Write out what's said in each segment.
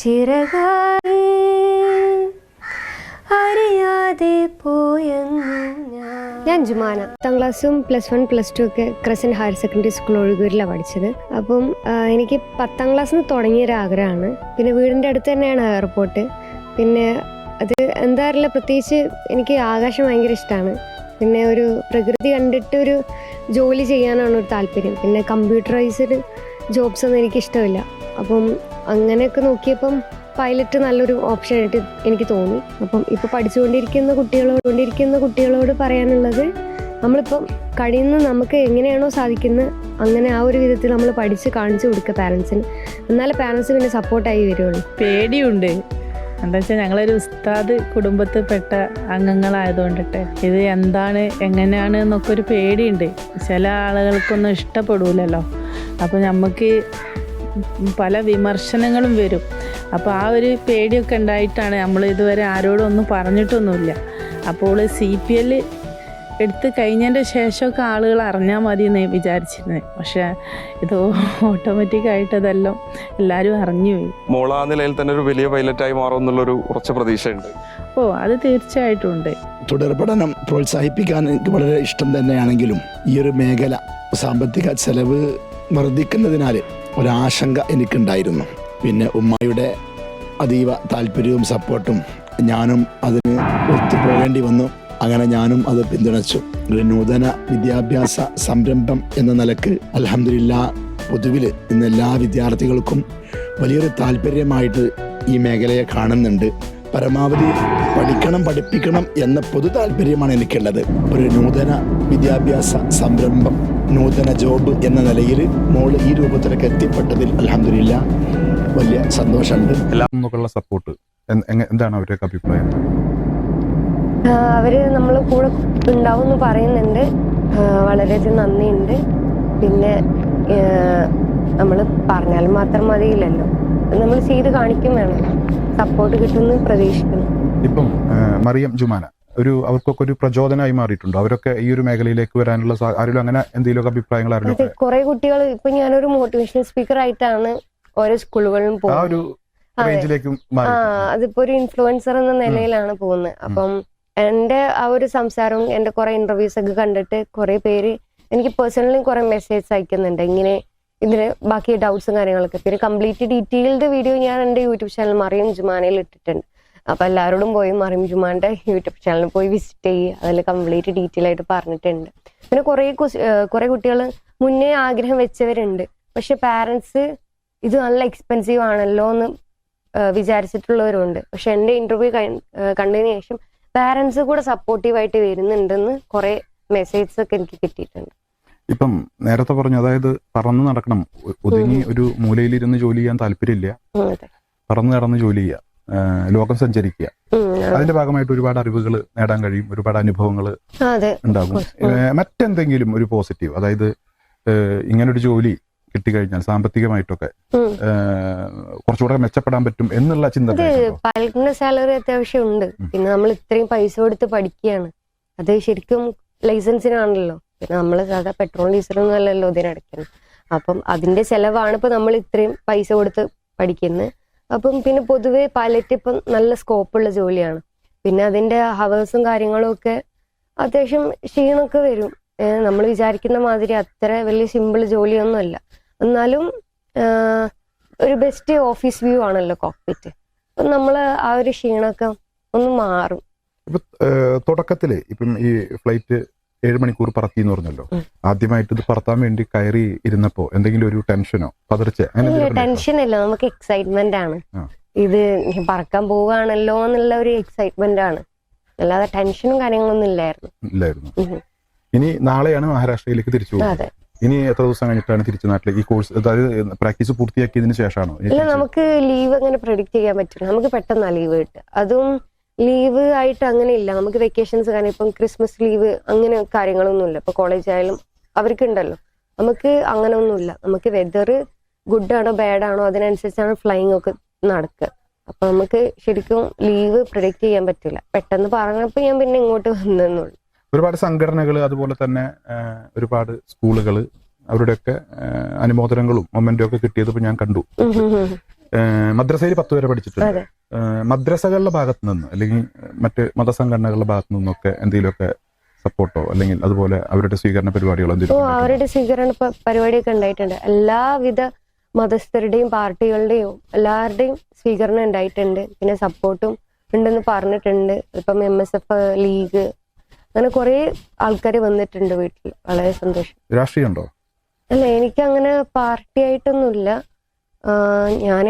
ചിറകായി അറിയാതെ പോയെന്നു ഞാൻ ജുമാന. പത്താം ക്ലാസ്സും പ്ലസ് വൺ പ്ലസ് ടു ഒക്കെ ക്രസൻ ഹയർ സെക്കൻഡറി സ്കൂൾ ഒഴുകൂരിലാണ് പഠിച്ചത്. അപ്പം എനിക്ക് പത്താം ക്ലാസ്സിൽ നിന്ന് തുടങ്ങിയൊരു ആഗ്രഹമാണ് പിന്നെ വീടിന്റെ അടുത്ത് തന്നെയാണ് എയർപോർട്ട് പിന്നെ അത് എന്താ അറിയില്ല പ്രത്യേകിച്ച് എനിക്ക് ആകാശം ഭയങ്കര ഇഷ്ടമാണ് പിന്നെ ഒരു പ്രകൃതി കണ്ടിട്ട് ഒരു ജോലി ചെയ്യാനാണ് ഒരു താല്പര്യം. പിന്നെ കമ്പ്യൂട്ടറൈസ്ഡ് ജോബ്സ് ഒന്നും എനിക്ക് ഇഷ്ടമില്ല അപ്പം അങ്ങനെയൊക്കെ നോക്കിയപ്പം പൈലറ്റ് നല്ലൊരു ഓപ്ഷൻ ആയിട്ട് എനിക്ക് തോന്നി. അപ്പം ഇപ്പോൾ പഠിച്ചുകൊണ്ടിരിക്കുന്ന കുട്ടികളോട് കൊണ്ടിരിക്കുന്ന കുട്ടികളോട് പറയാനുള്ളത് നമ്മളിപ്പം കഴിയുന്ന നമുക്ക് എങ്ങനെയാണോ സാധിക്കുന്നത് അങ്ങനെ ആ ഒരു വിധത്തിൽ നമ്മൾ പഠിച്ച് കാണിച്ചു കൊടുക്കുക പാരൻസിന് എന്നാലേ പാരൻസ് പിന്നെ സപ്പോർട്ടായി വരുള്ളൂ. പേടിയുണ്ട്. എന്താ വെച്ചാൽ ഞങ്ങളൊരു ഉസ്താദ് കുടുംബത്തിൽപ്പെട്ട അംഗങ്ങളായതുകൊണ്ടിട്ട് ഇത് എന്താണ് എങ്ങനെയാണ് എന്നൊക്കെ ഒരു പേടിയുണ്ട്. ചില ആളുകൾക്കൊന്നും ഇഷ്ടപ്പെടൂലല്ലോ. അപ്പോൾ നമുക്ക് പല വിമർശനങ്ങളും വരും. അപ്പോൾ ആ ഒരു പേടിയൊക്കെ ഉണ്ടായിട്ടാണ് നമ്മൾ ഇതുവരെ ആരോടും ഒന്നും പറഞ്ഞിട്ടൊന്നുമില്ല. അപ്പോൾ സി പി എൽ എടുത്ത് കഴിഞ്ഞതിന്റെ ശേഷമൊക്കെ ആളുകൾ അറിഞ്ഞാൽ മതി എന്ന് വിചാരിച്ചിരുന്നത് പക്ഷേ ഇത് ഓട്ടോമാറ്റിക്കായിട്ട് അതെല്ലാം എല്ലാവരും അറിഞ്ഞു പോയി. ആ നിലയിൽ തന്നെ ഒരു വലിയ പൈലറ്റായി മാറും എന്നുള്ളൊരു കുറച്ച് പ്രതീക്ഷയുണ്ട്. ഓ അത് തീർച്ചയായിട്ടും ഉണ്ട്. തുടർ പഠനം പ്രോത്സാഹിപ്പിക്കാൻ എനിക്ക് വളരെ ഇഷ്ടം തന്നെയാണെങ്കിലും ഈ ഒരു മേഖല സാമ്പത്തിക ചെലവ് വർദ്ധിക്കുന്നതിനാൽ ഒരാശങ്ക എനിക്കുണ്ടായിരുന്നു. പിന്നെ ഉമ്മായുടെ അതീവ താല്പര്യവും സപ്പോർട്ടും ഞാനും അതിന് ഒത്തുപോകേണ്ടി വന്നു. അങ്ങനെ ഞാനും അത് പിന്തുണച്ചു. ഒരു നൂതന വിദ്യാഭ്യാസ സംരംഭം എന്ന നിലയ്ക്ക് അലഹമില്ല പൊതുവിൽ ഇന്ന് എല്ലാ വിദ്യാർത്ഥികൾക്കും വലിയൊരു താല്പര്യമായിട്ട് ഈ മേഖലയെ കാണുന്നുണ്ട്. പരമാവധി പഠിക്കണം പഠിപ്പിക്കണം എന്ന പൊതു താല്പര്യമാണ് എനിക്കുള്ളത്. ഒരു നൂതന വിദ്യാഭ്യാസ സംരംഭം നൂതന ജോബ് എന്ന നിലയിൽ മോൾ ഈ രൂപത്തിലേക്ക് എത്തിപ്പെട്ടതിൽ അലഹമില്ല വലിയ സന്തോഷമുണ്ട്. എന്നൊക്കെയുള്ള സപ്പോർട്ട് എന്താണ് അവരുടെ അഭിപ്രായം? അവർ നമ്മൾ കൂടെ ഉണ്ടാവും എന്ന് പറയുന്നുണ്ട് വളരെയധികം നന്ദിയുണ്ട്. പിന്നെ നമ്മൾ പറഞ്ഞാൽ മാത്രം മതിയില്ലല്ലോ. നമ്മൾ ചെയ്ത് കാണിക്കും വേണം. സപ്പോർട്ട് കിട്ടുമെന്ന് പ്രതീക്ഷിക്കുന്നു. ഇപ്പം മറിയം ജുമാന. ഒരു അവർക്കൊക്കെ ഒരു പ്രചോദനമായി മാറിയിട്ടുണ്ടോ. അവരൊക്കെ ഈ ഒരു മേഖലയിലേക്ക് വരാനുള്ള ആരെങ്കിലും അങ്ങനെ എന്തെങ്കിലുമൊക്കെ അഭിപ്രായങ്ങൾ ആരെങ്കിലും കുറെ കുട്ടികൾ ഇപ്പൊ ഞാനൊരു മോട്ടിവേഷൻ സ്പീക്കർ ആയിട്ടാണ് ഓരോ സ്കൂളുകളിലും പോകുന്നത്. അതിപ്പോ ഒരു ഇൻഫ്ലുവൻസർ എന്ന നിലയിലാണ് പോകുന്നത്. അപ്പം എന്റെ ആ ഒരു സംസാരവും എന്റെ കുറെ ഇന്റർവ്യൂസ് ഒക്കെ കണ്ടിട്ട് കുറെ പേര് എനിക്ക് പേഴ്സണലി കുറെ മെസ്സേജ് അയക്കുന്നുണ്ട്. ഇങ്ങനെ ഇതിന് ബാക്കി ഡൗട്ട്സും കാര്യങ്ങളൊക്കെ. പിന്നെ കംപ്ലീറ്റ് ഡീറ്റെയിൽഡ് വീഡിയോ ഞാൻ എന്റെ യൂട്യൂബ് ചാനൽ മറിയം ജുമാനയിൽ ഇട്ടിട്ടുണ്ട്. അപ്പൊ എല്ലാവരോടും പോയി മറിയം ജുമാന്റെ യൂട്യൂബ് ചാനലിൽ പോയി വിസിറ്റ് ചെയ്യുക അതിൽ കംപ്ലീറ്റ് ഡീറ്റെയിൽ ആയിട്ട് പറഞ്ഞിട്ടുണ്ട്. പിന്നെ കുറെ കുറെ കുട്ടികൾ മുന്നേ ആഗ്രഹം വെച്ചവരുണ്ട്. പക്ഷെ പാരന്റ്സ് ഇത് നല്ല എക്സ്പെൻസീവ് ആണല്ലോ എന്ന് വിചാരിച്ചിട്ടുള്ളവരുണ്ട്. പക്ഷെ എന്റെ ഇന്റർവ്യൂ കണ്ടതിന് ശേഷം പാരന്റ്സ് കൂടെ സപ്പോർട്ടീവായിട്ട് വരുന്നുണ്ടെന്ന് കുറെ മെസ്സേജസ് ഒക്കെ എനിക്ക് കിട്ടിയിട്ടുണ്ട്. ഇപ്പം നേരത്തെ പറഞ്ഞു അതായത് പറന്ന് നടക്കണം. ഒതുങ്ങി ഒരു മൂലയിലിരുന്ന് ജോലി ചെയ്യാൻ താല്പര്യമില്ല. പറന്ന് നടന്ന് ജോലി ചെയ്യുക ആ, ലോകം സഞ്ചരിക്കുക. അതിന്റെ ഭാഗമായിട്ട് ഒരുപാട് അറിവുകൾ നേടാൻ കഴിയും ഒരുപാട് അനുഭവങ്ങൾ ഉണ്ടാകും. മറ്റെന്തെങ്കിലും ഒരു പോസിറ്റീവ് അതായത് ഇങ്ങനൊരു ജോലി കിട്ടിക്കഴിഞ്ഞാൽ സാമ്പത്തികമായിട്ടൊക്കെ. കുറച്ചുകൂടെ മെച്ചപ്പെടാൻ പറ്റും എന്നുള്ള ചിന്ത ഉണ്ടായിട്ടുണ്ടോ? സാലറി അത്യാവശ്യം ഉണ്ട്. പിന്നെ നമ്മൾ ഇത്രയും പൈസ കൊടുത്ത് പഠിക്കുകയാണ്. അത് ശരിക്കും ലൈസൻസിനാണല്ലോ. പിന്നെ നമ്മൾ സാധാ പെട്രോൾ ഡീസലൊന്നും അല്ലല്ലോ ഇതിനടയ്ക്കുന്നത് അപ്പം അതിന്റെ ചെലവാണ് ഇപ്പൊ നമ്മൾ ഇത്രയും പൈസ കൊടുത്ത് പഠിക്കുന്നത് അപ്പം പിന്നെ പൊതുവേ പൈലറ്റ് ഇപ്പം നല്ല സ്കോപ്പുള്ള ജോലിയാണ്. പിന്നെ അതിന്റെ ഹവേഴ്സും കാര്യങ്ങളും ഒക്കെ അത്യാവശ്യം ക്ഷീണമൊക്കെ വരും. നമ്മൾ വിചാരിക്കുന്ന മാതിരി അത്ര വലിയ സിമ്പിൾ ജോലിയൊന്നുമല്ല. എന്നാലും ഒരു ബെസ്റ്റ് ഓഫീസ് വ്യൂ ആണല്ലോ കോക്പിറ്റ് അപ്പം നമ്മൾ ആ ഒരു ക്ഷീണമൊക്കെ ഒന്ന് മാറും. തുടക്കത്തിൽ ഇപ്പം ഈ ഫ്ലൈറ്റ് ഏഴ് മണിക്കൂർ പറത്തി എന്ന് പറഞ്ഞല്ലോ ആദ്യമായിട്ട് ഇത് പറത്താൻ വേണ്ടി കയറി ഇരുന്നപ്പോ എന്തെങ്കിലും ഒരു ടെൻഷനോ? പതർച്ച ടെൻഷൻ ഇല്ല നമുക്ക് എക്സൈറ്റ്മെന്റ് ആണ്. ഇത് പറക്കാൻ പോവുകയാണല്ലോ എന്നുള്ള ഒരു എക്സൈറ്റ്മെന്റ് ആണ്. അല്ലാതെ ടെൻഷനും കാര്യങ്ങളൊന്നും ഇല്ലായിരുന്നു. ഇല്ലായിരുന്നു. ഇനി നാളെയാണ് മഹാരാഷ്ട്രയിലേക്ക് തിരിച്ചു പോകുന്നത് ഇനി എത്ര ദിവസം കഴിഞ്ഞിട്ടാണ് തിരിച്ചു നാട്ടിൽ ഈ കോഴ്സ് അതായത് പ്രാക്ടീസ് പൂർത്തിയാക്കിയതിനു ശേഷമാണോ? ഇല്ല നമുക്ക് ലീവ് അങ്ങനെ പ്രൊഡിക്റ്റ് ചെയ്യാൻ പറ്റില്ല. നമുക്ക് പെട്ടെന്നാണ് ലീവ് കിട്ടുക. അതും ലീവ് ആയിട്ട് അങ്ങനെ ഇല്ല. നമുക്ക് വെക്കേഷൻസ് കാരണം ഇപ്പം ക്രിസ്മസ് ലീവ് അങ്ങനെ കാര്യങ്ങളൊന്നുമില്ല ഇപ്പൊ കോളേജ് ആയാലും അവർക്കുണ്ടല്ലോ നമുക്ക് അങ്ങനെ ഒന്നുമില്ല നമുക്ക് വെതർ ഗുഡ് ആണോ ബാഡ് ആണോ അതിനനുസരിച്ചാണ് ഫ്ലൈങ് ഒക്കെ നടക്കുക അപ്പൊ നമുക്ക് ശരിക്കും ലീവ് പ്രൊഡിക്റ്റ് ചെയ്യാൻ പറ്റില്ല പെട്ടെന്ന് പറഞ്ഞപ്പോ ഞാൻ പിന്നെ ഇങ്ങോട്ട് വന്നെന്നുള്ളൂ ഒരുപാട് സംഘടനകൾ അതുപോലെ തന്നെ ഒരുപാട് സ്കൂളുകൾ അവരുടെയൊക്കെ അനുമോദനങ്ങളും മൊമെന്റും ഒക്കെ കിട്ടിയത് ഞാൻ കണ്ടു. മദ്രസയിൽ പത്ത് വരെ പഠിച്ചിട്ടുണ്ട്. മദ്രസകളുടെ ഭാഗത്തു നിന്ന് അല്ലെങ്കിൽ മറ്റ് മതസംഘടനകളുടെ ഭാഗത്തു നിന്നൊക്കെ എന്തെങ്കിലുമൊക്കെ സപ്പോർട്ടോ അല്ലെങ്കിൽ അതുപോലെ അവരുടെ സ്വീകരണ പരിപാടികളോ എന്തെങ്കിലും അവരുടെ സ്വീകരണ പരിപാടിയൊക്കെ ഉണ്ടായിട്ടുണ്ട്. എല്ലാവിധ മതസ്ഥരുടെയും പാർട്ടികളുടെയും എല്ലാവരുടെയും സ്വീകരണം ഉണ്ടായിട്ടുണ്ട്. പിന്നെ സപ്പോർട്ടും ഉണ്ടെന്ന് പറഞ്ഞിട്ടുണ്ട്. ഇപ്പം എം എസ് എഫ് ലീഗ് അങ്ങനെ കുറെ ആൾക്കാർ വന്നിട്ടുണ്ട് വീട്ടിൽ. വളരെ സന്തോഷം. രാഷ്ട്രീയം ഉണ്ടോ അല്ല എനിക്ക് അങ്ങനെ പാർട്ടി ആയിട്ടൊന്നുമില്ല ഞാൻ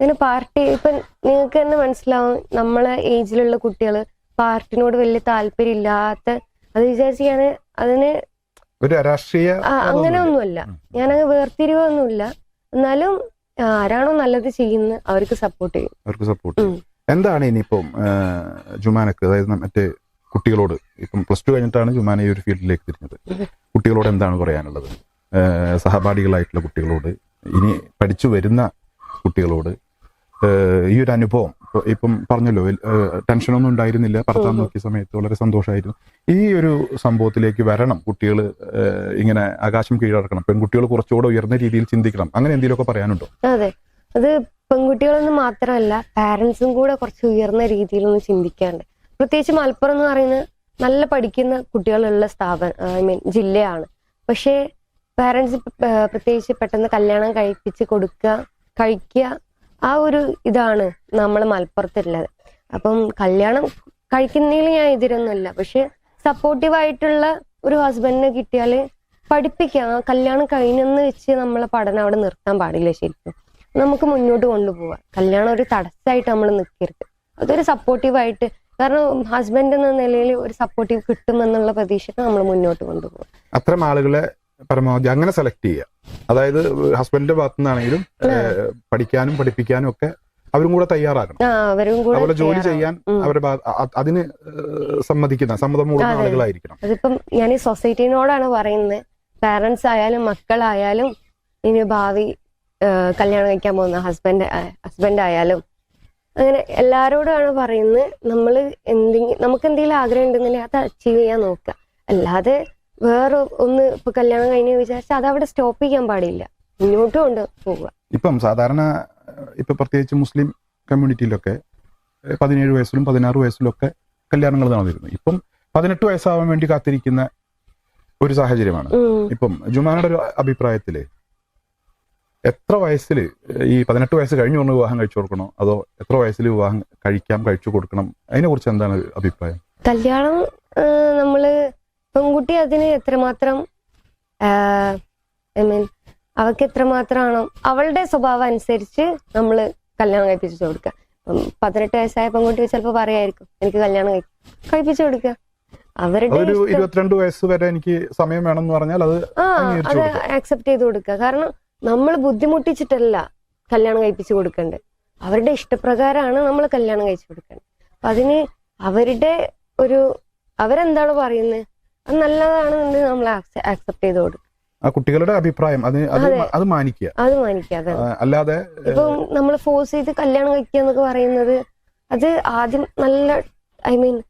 ഇങ്ങനെ പാർട്ടി ഇപ്പം നിങ്ങൾക്ക് തന്നെ മനസ്സിലാവും നമ്മളെ ഏജിലുള്ള കുട്ടികൾ പാർട്ടിനോട് വലിയ താല്പര്യം ഇല്ലാത്ത അത് വിചാരിച്ച് ഞാൻ അതിന് ഒരു രാഷ്ട്രീയ അങ്ങനെ ഒന്നുമല്ല. ഞാനങ്ങ് വേർതിരിവൊന്നുമില്ല. എന്നാലും ആരാണോ നല്ലത് ചെയ്യുന്നത് അവർക്ക് സപ്പോർട്ട് ചെയ്യും. അവർക്ക് സപ്പോർട്ട്. എന്താണ് ഇനിയിപ്പം ജുമാനക്ക് അതായത് മറ്റേ കുട്ടികളോട് ഇപ്പം പ്ലസ് ടു കഴിഞ്ഞിട്ടാണ് ജുമാന ഈ ഒരു ഫീൽഡിലേക്ക് തിരിഞ്ഞത്. കുട്ടികളോട് എന്താണ് പറയാനുള്ളത്? സഹപാഠികളായിട്ടുള്ള കുട്ടികളോട് ഇനി പഠിച്ചു വരുന്ന കുട്ടികളോട് ഈ ഒരു അനുഭവം ഇപ്പൊ- പറഞ്ഞല്ലോ ടെൻഷനൊന്നും ഉണ്ടായിരുന്നില്ല പറത്താൻ നോക്കിയ സമയത്ത് വളരെ സന്തോഷമായിരുന്നു. ഈ ഒരു സംഭവത്തിലേക്ക് വരണം കുട്ടികൾ ഇങ്ങനെ ആകാശം കീഴടക്കണം പെൺകുട്ടികൾ കുറച്ചുകൂടെ ഉയർന്ന രീതിയിൽ ചിന്തിക്കണം അങ്ങനെ എന്തെങ്കിലുമൊക്കെ പറയാനുണ്ടോ? അതെ അത് പെൺകുട്ടികളൊന്നും മാത്രമല്ല പാരന്റ്സും കൂടെ കുറച്ച് ഉയർന്ന രീതിയിലൊന്ന് ചിന്തിക്കാണ്ട് പ്രത്യേകിച്ച് മലപ്പുറം എന്ന് പറയുന്നത് നല്ല പഠിക്കുന്ന കുട്ടികളുള്ള സ്ഥാപനം ഐ മീൻ ജില്ലയാണ്. പക്ഷേ പാരൻസ് പ്രത്യേകിച്ച് പെട്ടെന്ന് കല്യാണം കഴിപ്പിച്ച് കൊടുക്കുക കഴിക്കുക ആ ഒരു ഇതാണ് നമ്മൾ മലപ്പുറത്തുള്ളത്. അപ്പം കല്യാണം കഴിക്കുന്നതിൽ ഞാൻ എതിരൊന്നുമില്ല. പക്ഷെ സപ്പോർട്ടീവ് ആയിട്ടുള്ള ഒരു ഹസ്ബൻഡിനെ കിട്ടിയാൽ പഠിപ്പിക്കാം. കല്യാണം കഴിഞ്ഞെന്ന് വെച്ച് നമ്മളെ പഠനം അവിടെ നിർത്താൻ പാടില്ല ശരിക്കും. നമുക്ക് മുന്നോട്ട് കൊണ്ടുപോവാം. കല്യാണം ഒരു തടസ്സമായിട്ട് നമ്മൾ നിൽക്കരുത് അതൊരു സപ്പോർട്ടീവായിട്ട് കാരണം ഹസ്ബൻഡ് എന്ന നിലയിൽ ഒരു സപ്പോർട്ടീവ് കിട്ടുമെന്നുള്ള പ്രതീക്ഷ നമ്മൾ മുന്നോട്ട് കൊണ്ടുപോകും അത്തരം ആളുകളെ പരമാവധി അങ്ങനെ സെലക്ട് ചെയ്യുക. അതായത് ഹസ്ബൻഡിന്റെ ഭാഗത്തു നിന്നാണെങ്കിലും പഠിക്കാനും പഠിപ്പിക്കാനും ഒക്കെ അവരും കൂടെ തയ്യാറാകണം. അവരും ജോലി ചെയ്യാൻ അവരെ അവരുടെ അതിന് സമ്മതിക്കുന്ന സമ്മതമുള്ള അതെ. ആളുകളായിരിക്കണം. അതിപ്പം ഞാൻ ഈ സൊസൈറ്റിനോടാണ് പറയുന്നത്. പാരന്റ്സ് ആയാലും മക്കളായാലും ഇനി ഭാവി കല്യാണം കഴിക്കാൻ പോകുന്ന ഹസ്ബൻഡ് ഹസ്ബൻഡ് ആയാലും അങ്ങനെ എല്ലാവരോടുമാണ് പറയുന്നത്. നമ്മൾ എന്തെങ്കിലും നമുക്ക് എന്തെങ്കിലും ആഗ്രഹം ഉണ്ടെന്നുണ്ടെങ്കിൽ അത് അച്ചീവ് ചെയ്യാൻ നോക്കുക. അല്ലാതെ വേറെ ഒന്ന് ഇപ്പൊ കല്യാണം കഴിഞ്ഞ് വിചാരിച്ചാൽ അത് അവിടെ സ്റ്റോപ്പ് ചെയ്യാൻ പാടില്ല. മുന്നോട്ടും കൊണ്ട് പോവുക. ഇപ്പം സാധാരണ ഇപ്പൊ പ്രത്യേകിച്ച് മുസ്ലിം കമ്മ്യൂണിറ്റിയിലൊക്കെ പതിനേഴ് വയസ്സിലും പതിനാറ് വയസ്സിലും ഒക്കെ കല്യാണങ്ങൾ നടന്നിരുന്നു. ഇപ്പം പതിനെട്ട് വയസ്സാവാൻ വേണ്ടി കാത്തിരിക്കുന്ന ഒരു സാഹചര്യമാണ്. ഇപ്പം ജുമാനയുടെ ഒരു അഭിപ്രായത്തിൽ എത്ര വയസ്സിൽ ഈ പതിനെട്ട് വയസ്സ് കഴിഞ്ഞു കൊണ്ട് വിവാഹം കഴിച്ചു കൊടുക്കണോ? അതോ എത്ര വയസ്സിൽ വിവാഹം കഴിക്കാം കഴിച്ചു കൊടുക്കണം? അതിനെ കുറിച്ച് എന്താണ് അഭിപ്രായം? കല്യാണം നമ്മൾ പെൺകുട്ടി അതിന് എത്രമാത്രം ഐ മീൻ അവൾക്ക് എത്രമാത്രമാണോ അവളുടെ സ്വഭാവം അനുസരിച്ച് നമ്മൾ കല്യാണം കഴിപ്പിച്ചു കൊടുക്കുക. പതിനെട്ട് വയസ്സായ പെൺകുട്ടി ചിലപ്പോൾ പറയായിരിക്കും എനിക്ക് കല്യാണം കഴി കഴിപ്പിച്ചു കൊടുക്കുക. അവരുടെ ഇരുപത്തിരണ്ട് വയസ്സ് വരെ എനിക്ക് സമയം വേണമെന്ന് പറഞ്ഞാൽ അത് ആ അത്. ആക്സെപ്റ്റ് ചെയ്ത് കൊടുക്കുക. കാരണം നമ്മൾ ബുദ്ധിമുട്ടിച്ചിട്ടല്ല കല്യാണം കഴിപ്പിച്ചു കൊടുക്കേണ്ടത്. അവരുടെ ഇഷ്ടപ്രകാരമാണ് നമ്മൾ കല്യാണം കഴിച്ചു കൊടുക്കേണ്ടത്. അപ്പൊ അതിന് അവരുടെ ഒരു അവരെന്താണ് പറയുന്നത്? അത് നല്ലതാണെന്നുണ്ടെങ്കിൽ നമ്മൾ ആക്സെപ്റ്റ് ചെയ്ത് കൊടുക്കുക ആ കുട്ടികളുടെ അഭിപ്രായം അത് അത് മാനിക്കുക. അത് മാനിക്കുക അല്ലാതെ ഇപ്പൊ നമ്മൾ ഫോഴ്സ് ചെയ്ത് കല്യാണം കഴിക്കുക എന്നൊക്കെ പറയുന്നത് അത് ആദ്യം നല്ല ഐ മീൻ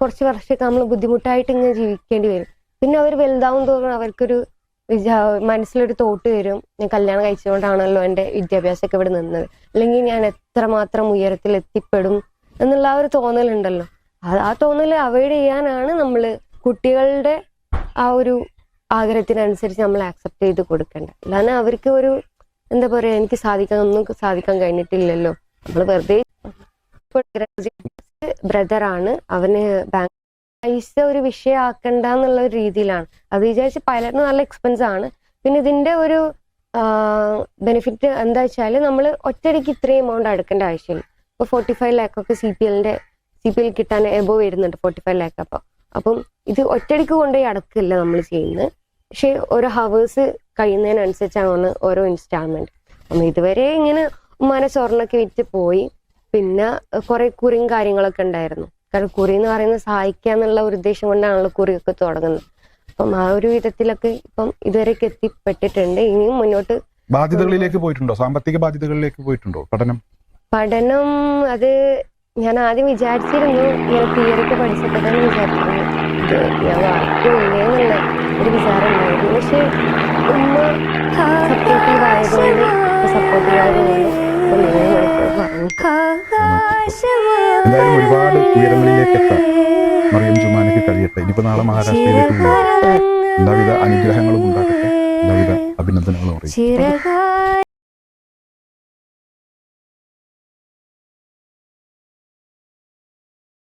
കുറച്ച് വർഷമൊക്കെ നമ്മൾ ബുദ്ധിമുട്ടായിട്ട് ഇങ്ങനെ ജീവിക്കേണ്ടി വരും. പിന്നെ അവർ വലുതാവും തോറും അവർക്കൊരു വിചാ- മനസ്സിലൊരു തോട്ട് വരും. ഞാൻ കല്യാണം കഴിച്ചുകൊണ്ടാണല്ലോ എന്റെ വിദ്യാഭ്യാസമൊക്കെ ഇവിടെ നിന്നത്. അല്ലെങ്കിൽ ഞാൻ എത്രമാത്രം ഉയരത്തിൽ എത്തിപ്പെടും എന്നുള്ള ആ ഒരു തോന്നലുണ്ടല്ലോ. ആ- ആ തോന്നൽ അവോയ്ഡ് ചെയ്യാനാണ് നമ്മൾ കുട്ടികളുടെ ആ ഒരു ആഗ്രഹത്തിനനുസരിച്ച് നമ്മൾ ആക്സെപ്റ്റ് ചെയ്ത് കൊടുക്കണ്ട. അല്ലാതെ അവർക്ക് ഒരു എന്താ പറയാ എനിക്ക് സാധിക്കാൻ ഒന്നും സാധിക്കാൻ കഴിഞ്ഞിട്ടില്ലല്ലോ. നമ്മൾ വെറുതെ ബ്രദർ ആണ്. അവന് ബാങ്ക് പൈസ ഒരു വിഷയമാക്കണ്ട എന്നുള്ള ഒരു രീതിയിലാണ്. അത് വിചാരിച്ച് പൈലറ്റിന് നല്ല എക്സ്പെൻസ് ആണ്. പിന്നെ ഇതിന്റെ ഒരു ബെനിഫിറ്റ് എന്താ വെച്ചാൽ നമ്മൾ ഒറ്റയടിക്ക് ഇത്രയും എമൗണ്ട് അടുക്കേണ്ട ആവശ്യമില്ല. ഇപ്പൊ ഫോർട്ടി ഫൈവ് ലാക്ക് ഒക്കെ സി പി എല്ലിന്റെ സി പി എൽ കിട്ടാൻ എബോ വരുന്നുണ്ട് ഫോർട്ടി ഫൈവ് ലാക്ക് അപ്പം അപ്പം ഇത് ഒറ്റയടിക്ക് കൊണ്ടേ അടക്കില്ല നമ്മൾ ചെയ്യുന്നത് പക്ഷെ ഓരോ ഹവേഴ്സ് കഴിയുന്നതിനനുസരിച്ചാണ് ഓരോ ഇൻസ്റ്റാൾമെന്റ് അപ്പം ഇതുവരെ ഇങ്ങനെ ഉമ്മാനെ സ്വർണൊക്കെ വിറ്റ് പോയി. പിന്നെ കുറെ കുറിയും കാര്യങ്ങളൊക്കെ ഉണ്ടായിരുന്നു. കാരണം കുറി എന്ന് പറയുന്നത് സഹായിക്കുക എന്നുള്ള ഒരു ഉദ്ദേശം കൊണ്ടാണല്ലോ കുറിയൊക്കെ തുടങ്ങുന്നത്. അപ്പം ആ ഒരു വിധത്തിലൊക്കെ ഇപ്പം ഇതുവരെയൊക്കെ എത്തിപ്പെട്ടിട്ടുണ്ട്. ഇനിയും മുന്നോട്ട് ബാധ്യതകളിലേക്ക് പോയിട്ടുണ്ടോ? സാമ്പത്തിക ബാധ്യതകളിലേക്ക് പോയിട്ടുണ്ടോ പഠനം? പഠനം അത് ഞാൻ ആദ്യം വിചാരിച്ചിരുന്നു ഇങ്ങനെ തിയറിക്ക് പഠിച്ചപ്പോൾ തന്നെ വിചാരിച്ചിരുന്നു ഞാൻ വായിക്കില്ലേ എന്നുള്ള ഒരു വിചാരം ഉണ്ടായിരുന്നു പക്ഷെ ഉമ്മ സപ്പോർട്ടീവ് ആയതുകൊണ്ട് സപ്പോർട്ടീവ് ആയതുകൊണ്ട് എന്തായാലും ഒരുപാട് ഉയരങ്ങളിലേക്ക് എത്താം. മറിയം ജുമാനക്ക് കഴിയട്ടെ. ഇനിയിപ്പോൾ നാളെ മഹാരാഷ്ട്രയിലേക്ക് പോകും എല്ലാവിധ അനുഗ്രഹങ്ങളും ഉണ്ടാകട്ടെ. എല്ലാവിധ അഭിനന്ദനങ്ങളും അറിയിക്കും